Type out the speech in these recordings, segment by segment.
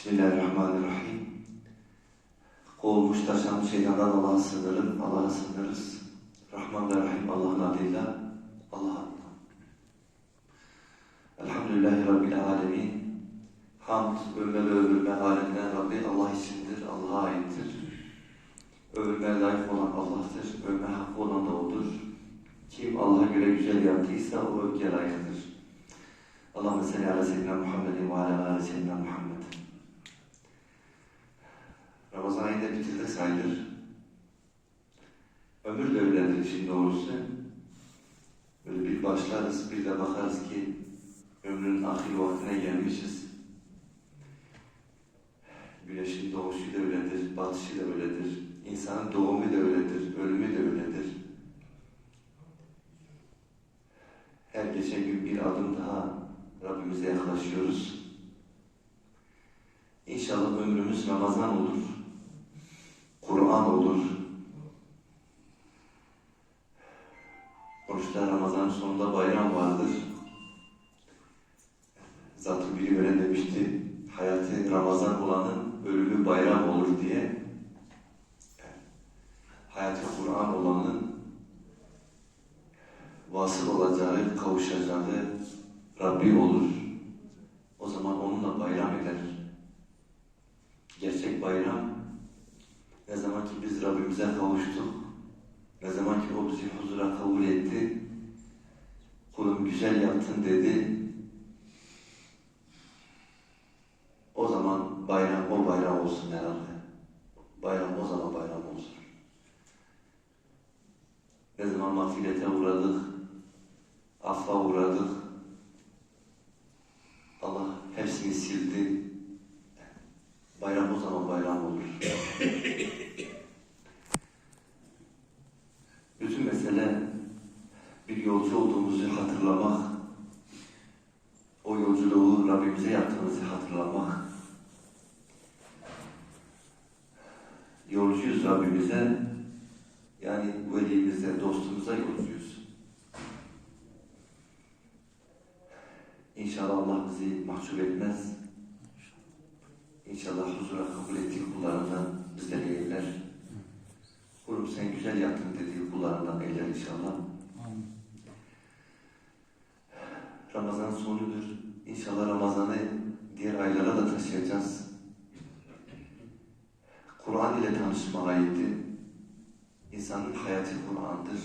Bismillahirrahmanirrahim. Kovulmuş taşan şeytandan Allah'a sığınırım, Allah'a sığınırız. Rahman ve Rahim Allah'ın adıyla, Allah adına. Elhamdülillahi Rabbil Alemin. Hamd, övme ve övülme halinden Rabbi Allah içindir, Allah'a aittir. Övülmeye layık olan Allah'tır, övme hakkı olan da O'dur. Kim Allah'a göre güzel yaptıysa o övgüye layıktır. Allahümme salli ala seyyidina Muhammedin ve ala ala seyyidina Muhammed. Ramazan ayında bitirdik sayılır. Ömür de öyledir işin doğrusu. Böyle bir başlarız, bir de bakarız ki ömrün ahir vaktine gelmişiz. Güneşin doğuşu da öyledir, batışı da öyledir. İnsanın doğumu da öyledir, ölümü de öyledir. Her geçen gün bir adım daha Rabbimize yaklaşıyoruz. İnşallah ömrümüz Ramazan olur, Kur'an olur. Oruçta Ramazan'ın sonunda bayram vardır. Zatı biri öyle demişti, hayatı Ramazan olanın ölümü bayram olur diye. Hayatı Kur'an olanın vasıl olacağı, kavuşacağı Rabbi olur. O zaman onunla bayram eder. Gerçek bayram ne zaman ki biz Rabbimize kavuştuk, ne zaman ki o bizi huzura kabul etti, kulum güzel yaptın dedi, o zaman bayram o bayram olsun herhalde. Bayram o zaman bayram olsun. Ne zaman mağfirete uğradık, affa uğradık, Allah hepsini sildi. Bayram o zaman bayram olur. Bütün mesele bir yolcu olduğumuzu hatırlamak, o yolculuğu Rabbimize yaptığımızı hatırlamak. Yolcuyuz Rabbimize, yani velimize, dostumuza yolcuyuz. İnşallah Allah bizi mahcup etmez. İnşallah huzura kabul ettiği kullarından bizleri eyler. Kulum sen güzel yaptın dediği kullarından eyler inşallah. Ramazan sonudur. İnşallah Ramazan'ı diğer aylara da taşıyacağız. Kur'an ile tanışma ayeti. İnsanın hayatı Kur'an'dır.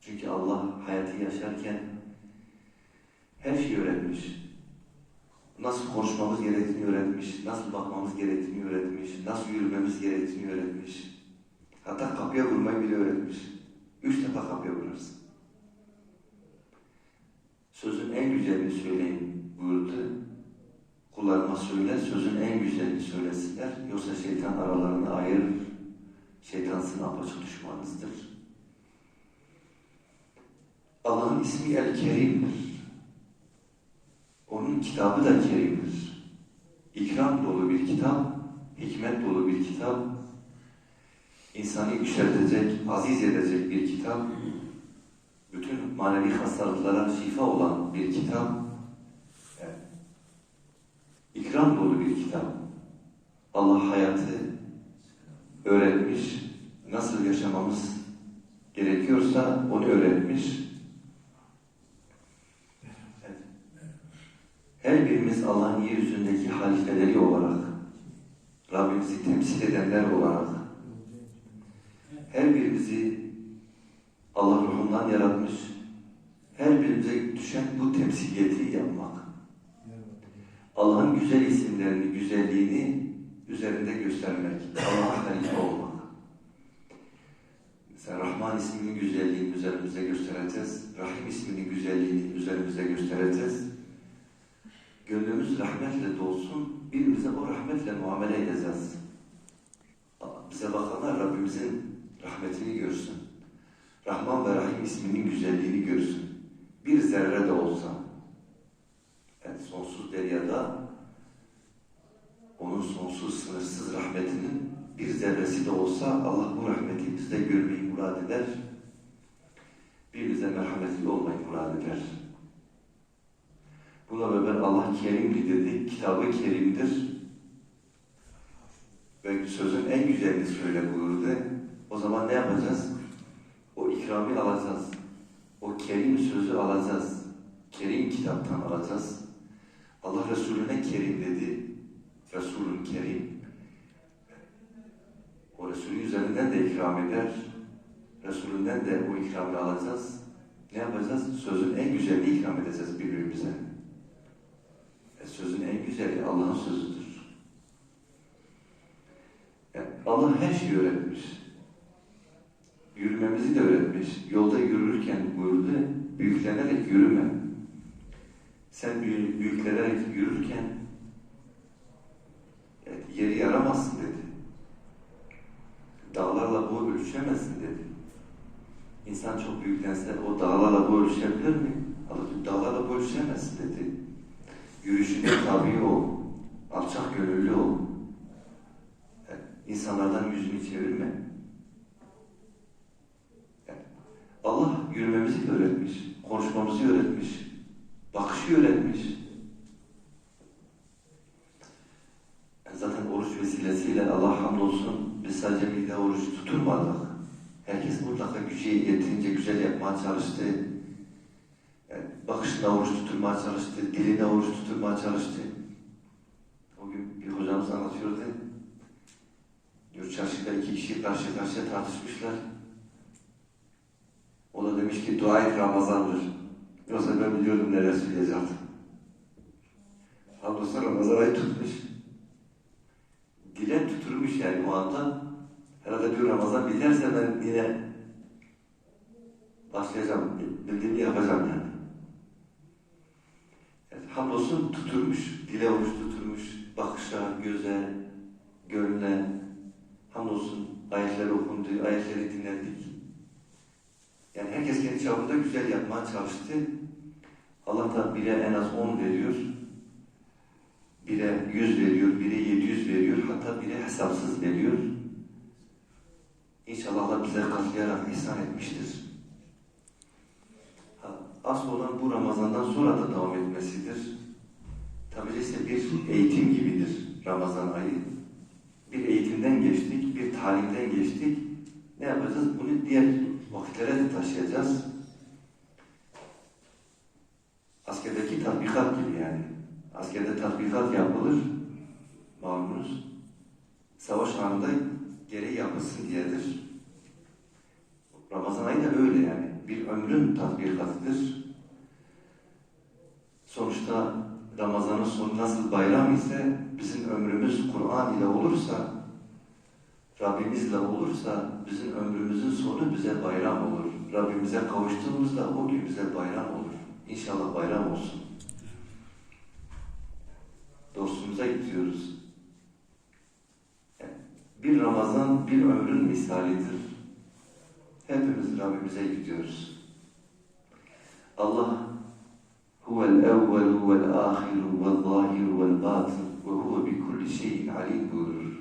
Çünkü Allah hayatı yaşarken her şeyi öğretmiş. Nasıl konuşmamız gerektiğini öğretmiş, nasıl bakmamız gerektiğini öğretmiş, nasıl yürümemiz gerektiğini öğretmiş. Hatta kapıya vurmayı bile öğretmiş. Üç defa kapıya vururuz. Sözün en güzelini söyleyin buyurdu. Kullarıma söyle, sözün en güzelini söylesinler. Yoksa şeytan aralarını ayırır. Şeytan sizin apaçık düşmanınızdır. Allah'ın ismi El-Kerim'dir. Onun kitabı da kerimdir. İkram dolu bir kitap, hikmet dolu bir kitap, insanı yükseltecek, aziz edecek bir kitap, bütün manevi hastalıklara şifa olan bir kitap. İkram dolu bir kitap. Allah hayatı öğretmiş, nasıl yaşamamız gerekiyorsa onu öğretmiş, her birimiz Allah'ın yeryüzündeki halifeleri olarak, Rabbimizi temsil edenler olarak, her birimizi Allah ruhundan yaratmış, her birimize düşen bu temsiliyeti yapmak. Allah'ın güzel isimlerini, güzelliğini üzerinde göstermek, Allah'a halife olmak. Mesela Rahman isminin güzelliğini üzerimize göstereceğiz, Rahim isminin güzelliğini üzerimize göstereceğiz gönlümüz rahmetle dolsun, birbirimize o rahmetle muamele edeceğiz. Bize bakanlar Rabbimizin rahmetini görsün. Rahman ve Rahim isminin güzelliğini görsün. Bir zerre de olsa, yani sonsuz deryada onun sonsuz, sınırsız rahmetinin bir zerresi de olsa Allah bu rahmeti bizde görmeyi murad eder. Birbirimize merhametli olmayı murad eder. Buna beraber Allah kerimli dedi, kitabı kerimdir. ve sözün en güzelini söyle buyurdu. O zaman ne yapacağız? O ikrami alacağız. O kerim sözü alacağız. Kerim kitaptan alacağız. Allah Resulüne kerim dedi. Resulün kerim. O Resulü üzerinden de ikram eder. Resulünden de o ikramı alacağız. Ne yapacağız? Sözün en güzelini ikram edeceğiz birbirimize. E, sözün en güzeli Allah'ın sözüdür. Yani Allah her şeyi öğretmiş. Yürümemizi de öğretmiş. Yolda yürürken buyurdu, büyüklenerek yürüme. Sen büyü- büyüklenerek yürürken yeri yaramazsın dedi. Ölçemezsin dedi. İnsan çok büyüklense o dağlarla bu ölçebilir mi? Allah dağlarla bu ölçemezsin dedi. Yürüyüşünde tabi ol, alçak gönüllü ol. Evet, İnsanlardan yüzünü çevirme. Evet, Allah yürümemizi öğretmiş, konuşmamızı öğretmiş, bakışı öğretmiş. Zaten oruç vesilesiyle Allah hamdolsun biz sadece mide oruç tutturmadık. Herkes mutlaka gücü yettiğince güzel yapmaya çalıştı. Yani bakışında oruç tutturmaya çalıştı, dilinde oruç tutturmaya çalıştı. O gün bir hocamız anlatıyordu. Diyor çarşıda iki kişi karşı karşıya tartışmışlar. O da demiş ki dua et Ramazan'dır. Yoksa ben biliyordum neler söyleyeceğim. Hamdolsun Ramazan ayı tutmuş. Yani o anda. Herhalde diyor Ramazan biterse ben yine başlayacağım. Bildiğimi yapacağım yani. Evet, hamdolsun tuturmuş. Dile oruç tuturmuş. Bakışa, göze, gönle. Hamdolsun ayetler okundu, ayetleri dinledik. Yani herkes kendi çapında güzel yapmaya çalıştı. Allah da bire en az 10 veriyor. Bire 100 veriyor, bire 700 hatta bire hesapsız veriyor. İnşallah Allah bize katlayarak ihsan etmiştir. Asıl olan bu Ramazan'dan sonra da devam etmesidir. Tabi ise bir eğitim gibidir Ramazan ayı. Bir eğitimden geçtik, bir talimden geçtik. Ne yapacağız? Bunu diğer vakitlere de taşıyacağız. Askerdeki tatbikat gibi yani. Askerde tatbikat yapılır. Malumunuz. Savaş anında gereği yapılsın diyedir. Ramazan ayı da öyle yani. Bir ömrün tatbikatıdır. Sonuçta Ramazan'ın sonu nasıl bayram ise bizim ömrümüz Kur'an ile olursa Rabbimizle olursa bizim ömrümüzün sonu bize bayram olur. Rabbimize kavuştuğumuzda o gün bize bayram olur. İnşallah bayram olsun. Dostumuza gidiyoruz. Yani bir Ramazan bir ömrün misalidir. Hepimiz Rabbimize gidiyoruz. Allah huvel evvelu vel ahiru vel zahiru vel batın ve huve bi kulli şeyin alim buyurur.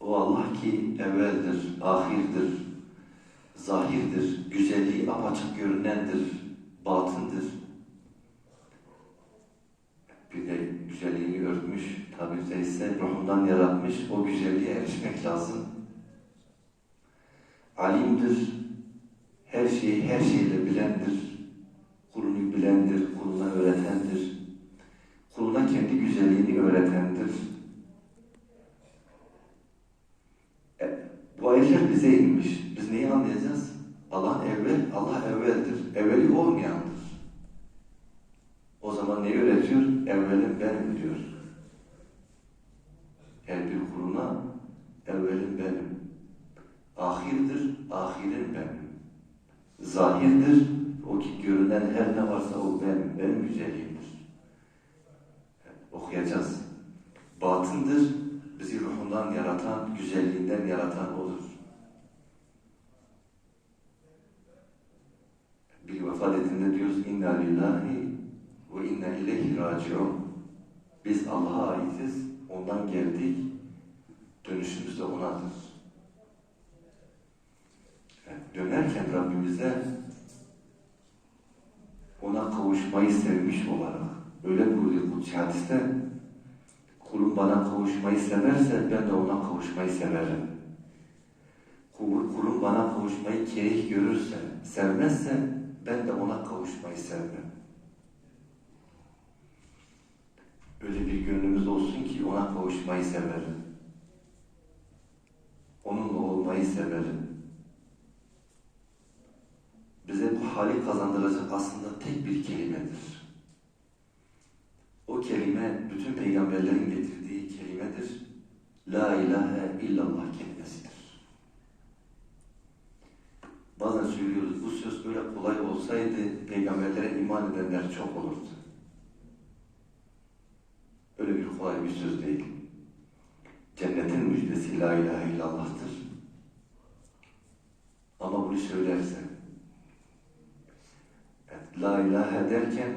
O Allah ki evveldir, ahirdir, zahirdir, güzelliği apaçık görünendir, batındır. Bir de güzelliğini örtmüş, tabiri caizse ruhundan yaratmış, o güzelliğe erişmek lazım. Alimdir, her şeyi her şeyle bilendir, kulunu bilendir, kuluna öğretendir, kuluna kendi güzelliğini öğretendir. E, Bu ayetler bize inmiş. Biz neyi anlayacağız? Allah'ın evvel, Allah evveldir. Evveli olmayandır. Öğretiyor? Evvelim benim diyor. Her bir kuluna evvelim benim. Ahirdir, ahirim benim. Zahirdir, o ki görünen her ne varsa o benim, benim güzelliğimdir. Okuyacağız. Batındır, bizi ruhundan yaratan, güzelliğinden yaratan odur. Bir vefat ettiğinde diyoruz inna lillahi ve inna ileyhi raciun. Biz Allah'a aitiz, ondan geldik, dönüşümüz de onadır. Yani dönerken Rabbimize ona kavuşmayı sevmiş olarak öyle buyuruyor Kutsi hadiste Kulum bana kavuşmayı severse ben de ona kavuşmayı severim. Kul- Kulum bana kavuşmayı kerih görürse, sevmezse ben de ona kavuşmayı sevmem. Öyle bir gönlümüz olsun ki ona kavuşmayı severim. Onunla olmayı severim. Bize bu hali kazandıracak aslında tek bir kelimedir. O kelime bütün peygamberlerin getirdiği kelimedir. La ilahe illallah kelimesidir. Bazen söylüyoruz bu söz böyle kolay olsaydı peygamberlere iman edenler çok olurdu. Öyle bir kolay bir söz değil. Cennetin müjdesi la ilahe illallah'tır. Ama bunu söylersen, evet, la ilahe derken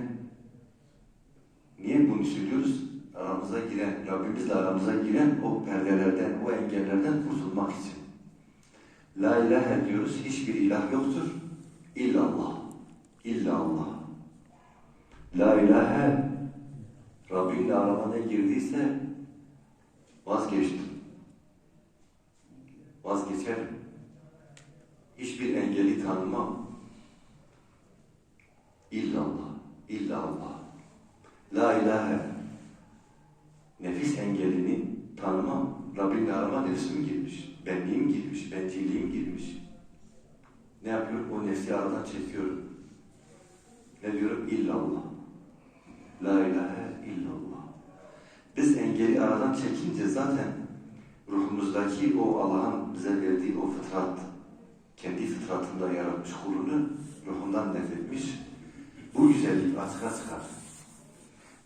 niye bunu söylüyoruz? Aramıza giren, Rabbimizle aramıza giren o perdelerden, o engellerden kurtulmak için. La ilahe diyoruz, hiçbir ilah yoktur. İllallah. İlla Allah. La ilahe Rabbimle arama ne girdiyse vazgeçtim. Vazgeçerim. Hiçbir engeli tanımam. İllallah. İlla Allah. La ilahe. Nefis engelini tanımam. Rabbimle arama nefsim girmiş. Benliğim girmiş. Bencilliğim girmiş. Ne yapıyorum? O nefsi aradan çekiyorum. Ne diyorum? İllallah. La ilahe illallah. Biz engeli aradan çekince zaten ruhumuzdaki o Allah'ın bize verdiği o fıtrat, kendi fıtratında yaratmış kulunu ruhundan nefretmiş. Bu güzellik açığa çıkar.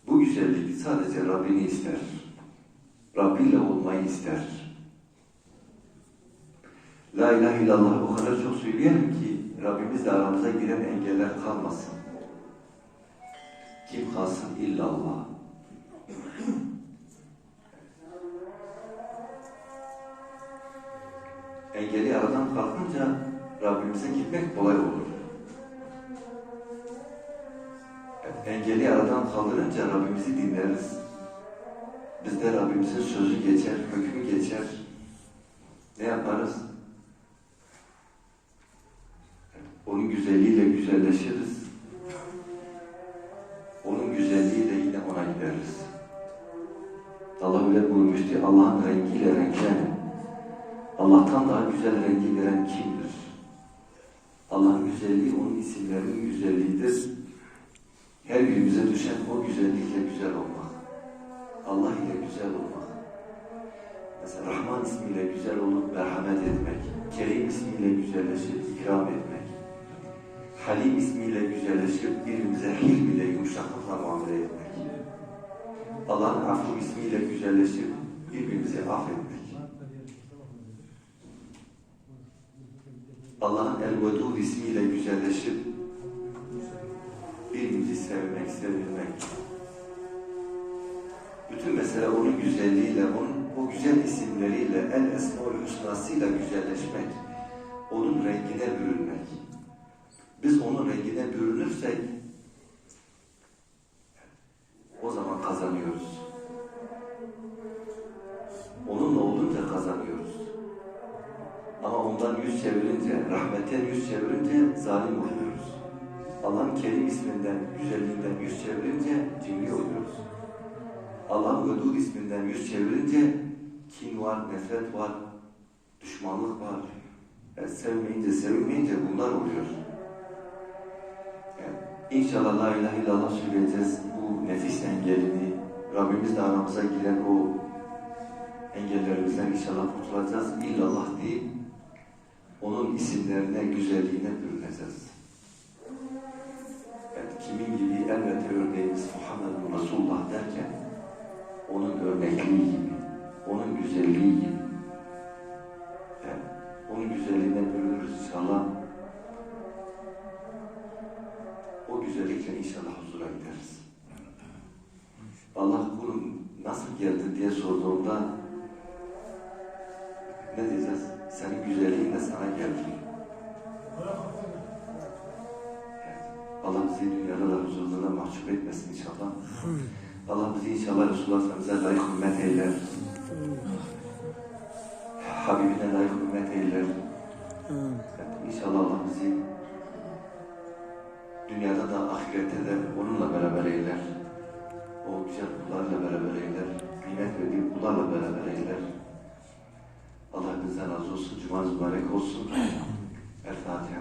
Bu güzellik sadece Rabbini ister. Rabbiyle olmayı ister. La ilahe illallah o kadar çok söyleyelim ki Rabbimizle aramıza giren engeller kalmasın. Kim kalsın illallah. Engeli aradan kalkınca Rabbimize gitmek kolay olur. Engeli aradan kaldırınca Rabbimizi dinleriz. Bizde Rabbimizin sözü geçer, hükmü geçer. Ne yaparız? Allah'tan daha güzel rengi veren kimdir? Allah'ın güzelliği onun isimlerinin güzelliğidir. Her birimize düşen o güzellikle güzel olmak. Allah ile güzel olmak. Mesela Rahman ismiyle güzel olup merhamet etmek. Kerim ismiyle güzelleşip ikram etmek. Halim ismiyle güzelleşip birbirimize hilm ile yumuşaklıkla muamele etmek. Allah'ın affı ismiyle güzelleşip birbirimizi affetmek. Allah'ın el-vedud ismiyle güzelleşip birbirimizi sevmek, sevilmek. Bütün mesele onun güzelliğiyle, onun o güzel isimleriyle, el esmaül hüsnasıyla güzelleşmek. Onun rengine bürünmek. Biz onun rengine bürünürsek çevirince zalim oluyoruz. Allah'ın Kerim isminden, güzelliğinden yüz çevirince cimri oluyoruz. Allah'ın Vedud isminden yüz çevirince kin var, nefret var, düşmanlık var. Yani sevmeyince, sevilmeyince bunlar oluyor. Yani İnşallah la ilahe illallah söyleyeceğiz. Bu nefis engelini, Rabbimizle aramıza giren o engellerimizden inşallah kurtulacağız. İllallah deyip onun isimlerine, güzelliğine bürüneceğiz. Evet, kimin gibi elbette örneğimiz Muhammed Resulullah derken onun örnekliği gibi, onun güzelliği gibi. Evet, onun güzelliğine bürünürüz inşallah. O güzellikle inşallah huzura gideriz. Allah kulum nasıl geldi diye sorduğunda ne diyeceğiz? Senin güzelliğinle sana geldi. Evet. Allah bizi dünyada da huzurunda mahcup etmesin inşallah. Allah bizi inşallah Resulullah Efendimiz'e layık ümmet eyler. Habibine layık ümmet eyler. Evet, Allah bizi dünyada da ahirette de onunla beraber eyler. O güzel kullarla beraber eyler. Nimet verdiği kullarla beraber eyler. Allah bizden razı olsun. Cumanız mübarek olsun. El Fatiha.